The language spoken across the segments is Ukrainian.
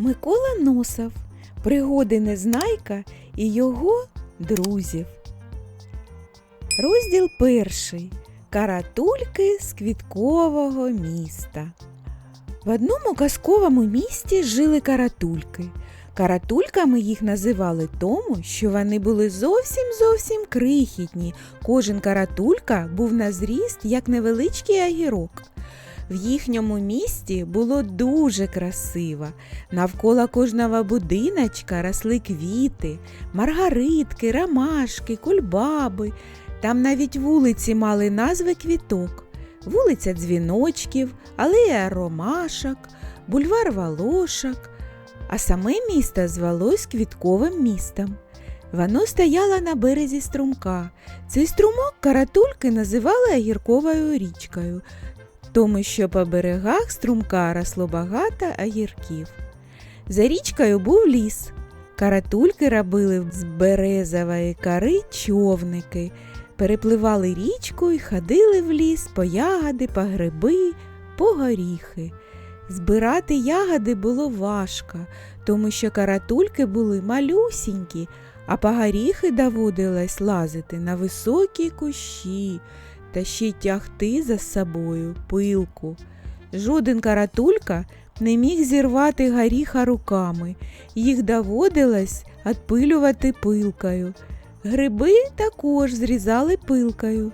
Микола Носов. Пригоди Незнайка і його друзів. Розділ перший. Каратульки з квіткового міста. В одному казковому місті жили каратульки. Каратульками їх називали тому, що вони були зовсім зовсім крихітні. Кожен каратулька був на зріст, як невеличкий агірок. В їхньому місті було дуже красиво. Навколо кожного будиночка росли квіти, маргаритки, ромашки, кульбаби. Там навіть вулиці мали назви квіток. Вулиця дзвіночків, алея ромашок, бульвар волошок. А саме місто звалось квітковим містом. Воно стояло на березі струмка. Цей струмок каратульки називали агірковою річкою, тому що по берегах струмка росло багато агірків. За річкою був ліс. Каратульки робили з березової кори човники, перепливали річку і ходили в ліс по ягоди, по гриби, по горіхи. Збирати ягоди було важко, тому що каратульки були малюсінькі, а по горіхи доводилось лазити на високі кущі та ще й тягти за собою пилку. Жоден каратулька не міг зірвати горіха руками, їх доводилось відпилювати пилкою. Гриби також зрізали пилкою.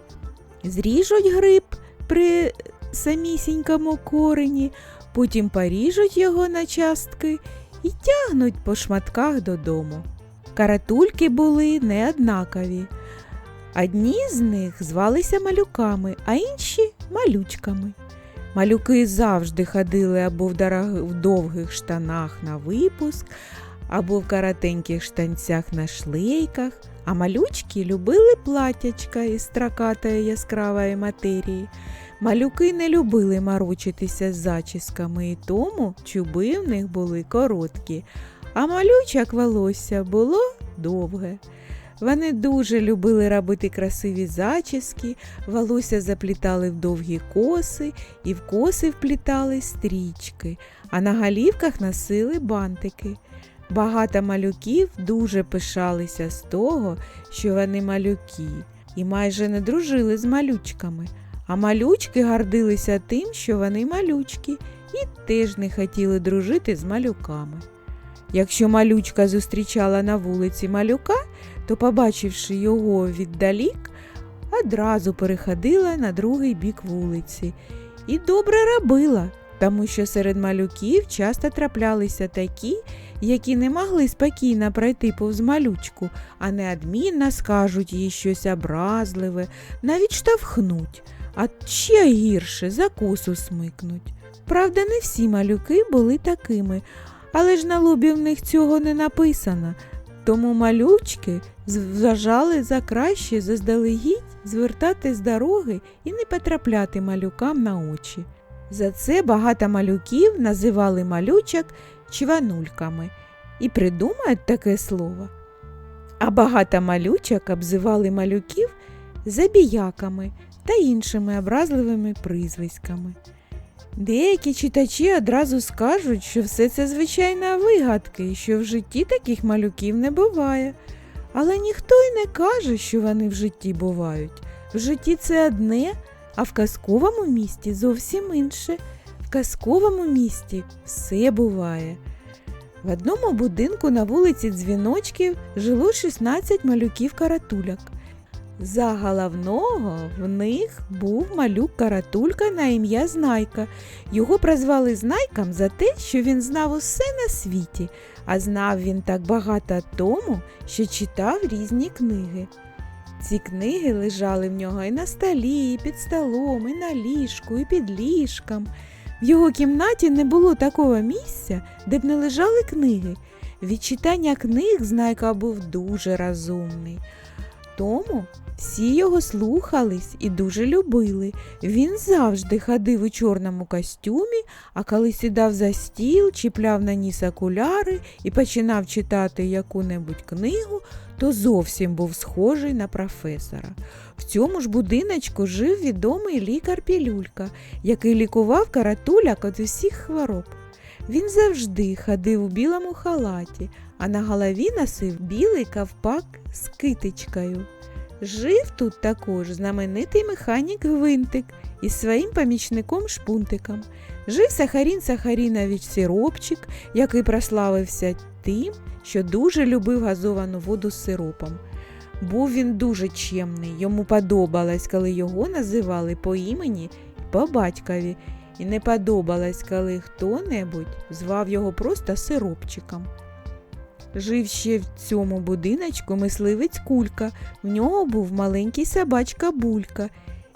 Зріжуть гриб при самісінькому корені, потім поріжуть його на частки і тягнуть по шматках додому. Каратульки були неоднакові. Одні з них звалися малюками, а інші малючками. Малюки завжди ходили або в, дорог... в довгих штанах на випуск, або в коротеньких штанцях на шлейках, а малючки любили платячка із строкатої яскравої матерії. Малюки не любили морочитися з зачісками, і тому чуби в них були короткі, а малючок волосся було довге. Вони дуже любили робити красиві зачіски, волосся заплітали в довгі коси, і в коси вплітали стрічки, а на голівках носили бантики. Багато малюків дуже пишалися з того, що вони малюки, і майже не дружили з малючками. А малючки гордилися тим, що вони малючки, і теж не хотіли дружити з малюками. Якщо малючка зустрічала на вулиці малюка, то, побачивши його віддалік, одразу переходила на другий бік вулиці і добре робила, тому що серед малюків часто траплялися такі, які не могли спокійно пройти повз малючку, а неодмінно скажуть їй щось образливе, навіть штовхнуть, а ще гірше за косу смикнуть. Правда, не всі малюки були такими, але ж на лобі в них цього не написано. Тому малючки вважали за краще заздалегідь звертати з дороги і не потрапляти малюкам на очі. За це багато малюків називали малючок чванульками і придумають таке слово. А багато малючок обзивали малюків забіяками та іншими образливими призвиськами. Деякі читачі одразу скажуть, що все це звичайна вигадки що в житті таких малюків не буває. Але ніхто й не каже, що вони в житті бувають. В житті це одне, а в казковому місті зовсім інше. В казковому місті все буває. В одному будинку на вулиці Дзвіночків жило 16 малюків-каратуляк. За головного в них був малюк каратулька на ім'я Знайка. Його прозвали Знайком за те, що він знав усе на світі, а знав він так багато тому, що читав різні книги. Ці книги лежали в нього і на столі, і під столом, і на ліжку, і під ліжком. В його кімнаті не було такого місця, де б не лежали книги. Від читання книг Знайка був дуже розумний. Тому всі його слухались і дуже любили. Він завжди ходив у чорному костюмі, а коли сідав за стіл, чіпляв на ніс окуляри і починав читати яку-небудь книгу, то зовсім був схожий на професора. В цьому ж будиночку жив відомий лікар Пілюлька, який лікував каратуляк від усіх хвороб. Він завжди ходив у білому халаті, а на голові носив білий ковпак з китичкою. Жив тут також знаменитий механік Гвинтик із своїм помічником Шпунтиком. Жив Сахарін Сахарінович Сиропчик, який прославився тим, що дуже любив газовану воду з сиропом. Був він дуже чемний, йому подобалось, коли його називали по імені по батькові, і не подобалось, коли хто-небудь звав його просто сиропчиком. Жив ще в цьому будиночку мисливець кулька, в нього був маленький собачка булька.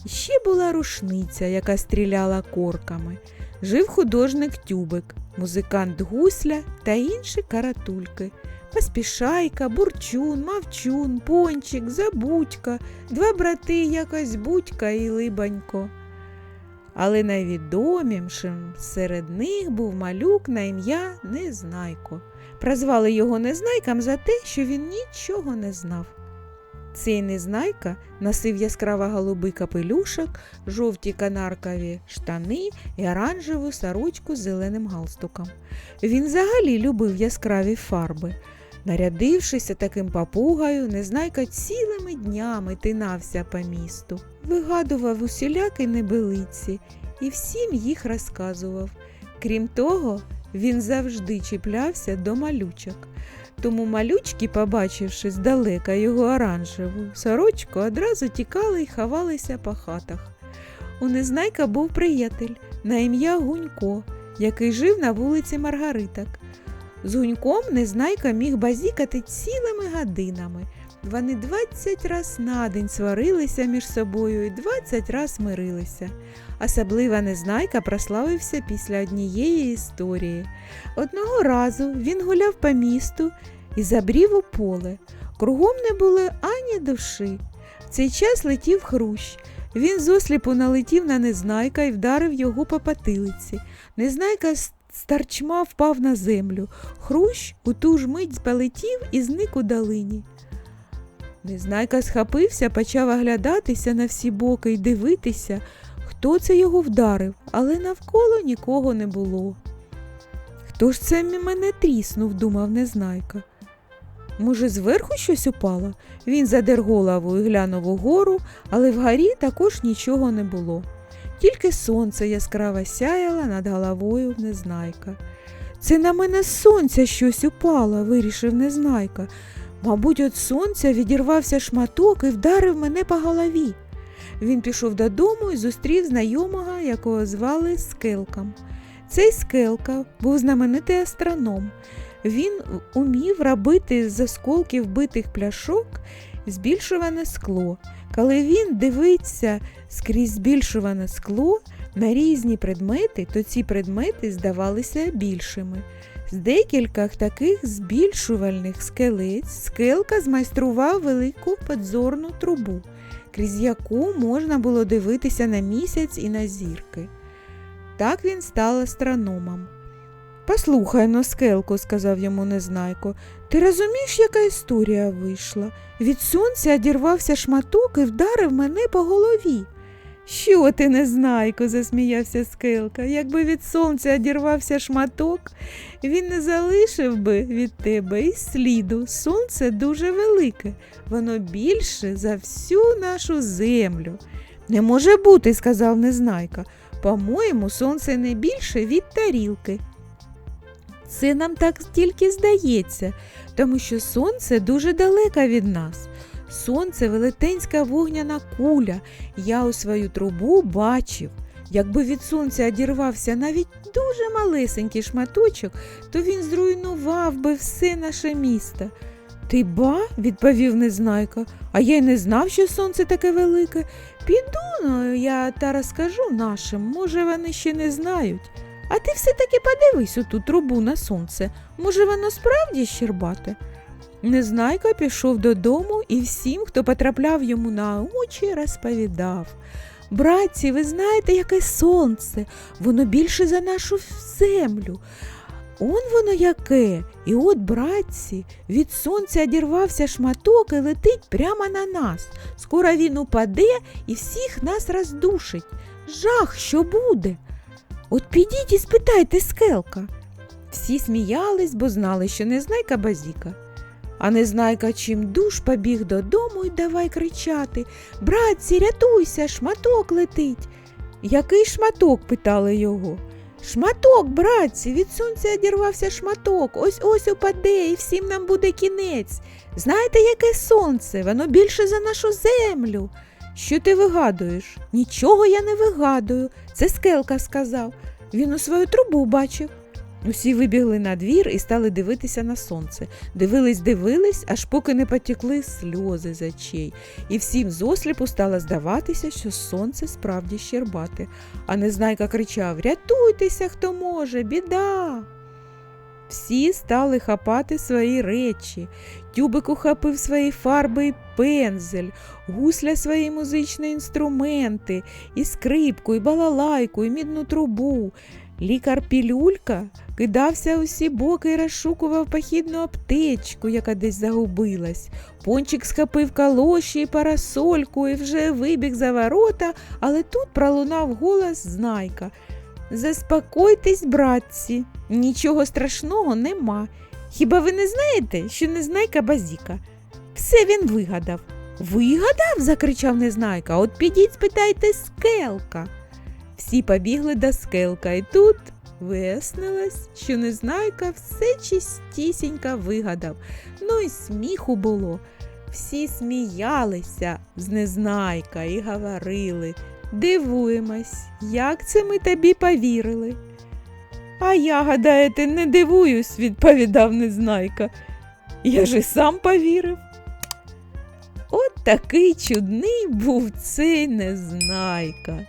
Ще була рушниця, яка стріляла корками. Жив художник тюбик, музикант гусля та інші каратульки. Поспішайка, бурчун, мавчун, пончик, забудька, два брати якась будька і либонько. Але найвідомішим серед них був малюк на ім'я Незнайко. Прозвали його Незнайком за те, що він нічого не знав. Цей Незнайка носив яскраво голубий капелюшок, жовті канаркові штани і оранжеву сорочку з зеленим галстуком. Він взагалі любив яскраві фарби. Нарядившися таким папугою, Незнайка цілими днями тинався по місту, вигадував усілякі небелиці і всім їх розказував. Крім того, він завжди чіплявся до малючок. Тому малючки, побачивши здалека його оранжеву сорочку, одразу тікали й ховалися по хатах. У Незнайка був приятель на ім'я Гунько, який жив на вулиці Маргариток. З Гуньком Незнайка міг базікати цілими годинами. Вони 20 раз на день сварилися між собою і 20 раз мирилися. Особлива Незнайка прославився після однієї історії. Одного разу він гуляв по місту і забрів у поле. Кругом не було ані душі. В цей час летів хрущ. Він зосліпу налетів на Незнайка і вдарив його по потилиці. Незнайка старчма впав на землю. Хрущ у ту ж мить полетів і зник у долині. Незнайка схопився, почав оглядатися на всі боки й дивитися, хто це його вдарив, але навколо нікого не було. Хто ж це мене тріснув, думав Незнайка. Може, зверху щось упало? Він задер голову і глянув угору, але вгорі також нічого не було. Тільки сонце яскраво сяяло над головою Незнайка. Це на мене з сонця щось упало, вирішив Незнайка. Мабуть, від сонця відірвався шматок і вдарив мене по голові. Він пішов додому і зустрів знайомого, якого звали Скелком. Цей Скелка був знаменитий астроном. Він умів робити з осколків битих пляшок збільшуване скло. Коли він дивиться скрізь збільшуване скло на різні предмети, то ці предмети здавалися більшими. З декількох таких збільшувальних скелець скелка змайстрував велику подзорну трубу, крізь яку можна було дивитися на місяць і на зірки. Так він став астрономом. Послухай но, скелку, сказав йому Незнайко, ти розумієш, яка історія вийшла? Від сонця одірвався шматок і вдарив мене по голові. Що ти, Незнайко, засміявся скелка. Якби від сонця одірвався шматок, він не залишив би від тебе і сліду. Сонце дуже велике, воно більше за всю нашу землю. Не може бути, сказав Незнайка. По-моєму, сонце не більше від тарілки. Це нам так тільки здається, тому що сонце дуже далеко від нас. Сонце велетенська вогняна куля. Я у свою трубу бачив. Якби від сонця одірвався навіть дуже малесенький шматочок, то він зруйнував би все наше місто. Ти ба, відповів Незнайка, а я й не знав, що сонце таке велике. Піду ну, я та розкажу нашим, може, вони ще не знають. А ти все-таки подивись у ту трубу на сонце. Може, воно справді щербате? Незнайка пішов додому і всім, хто потрапляв йому на очі, розповідав. Братці, ви знаєте, яке сонце, воно більше за нашу землю. Он воно яке. І от, братці, від сонця одірвався шматок і летить прямо на нас. Скоро він упаде і всіх нас роздушить. Жах, що буде? От підіть і спитайте скелка. Всі сміялись, бо знали, що незнайка базіка. А незнайка чим душ побіг додому й давай кричати Братці, рятуйся, шматок летить. Який шматок? питали його. Шматок, братці, від сонця одірвався шматок, ось ось упаде, і всім нам буде кінець. Знаєте, яке сонце? Воно більше за нашу землю. Що ти вигадуєш? Нічого я не вигадую. Це скелка сказав. Він у свою трубу бачив. Усі вибігли на двір і стали дивитися на сонце. Дивились, дивились, аж поки не потекли сльози з очей. І всім зосліпу стало здаватися, що сонце справді щербате. А незнайка кричав Рятуйтеся, хто може, біда. Всі стали хапати свої речі. Тюбик ухопив свої фарби і пензель, гусля свої музичні інструменти, і скрипку, і балалайку, і мідну трубу. Лікар Пілюлька кидався у всі боки і розшукував похідну аптечку, яка десь загубилась. Пончик схопив калоші і парасольку і вже вибіг за ворота, але тут пролунав голос знайка. Заспокойтесь, братці, нічого страшного нема. Хіба ви не знаєте, що незнайка базіка? Все він вигадав. Вигадав? закричав незнайка. От підіть спитайте скелка. Всі побігли до скелка, і тут вияснилось, що незнайка все чистісінько вигадав. Ну і сміху було. Всі сміялися з незнайка і говорили. Дивуємось, як це ми тобі повірили. А я, гадаєте, не дивуюсь, відповідав незнайка. Я ж і сам повірив. От такий чудний був цей незнайка.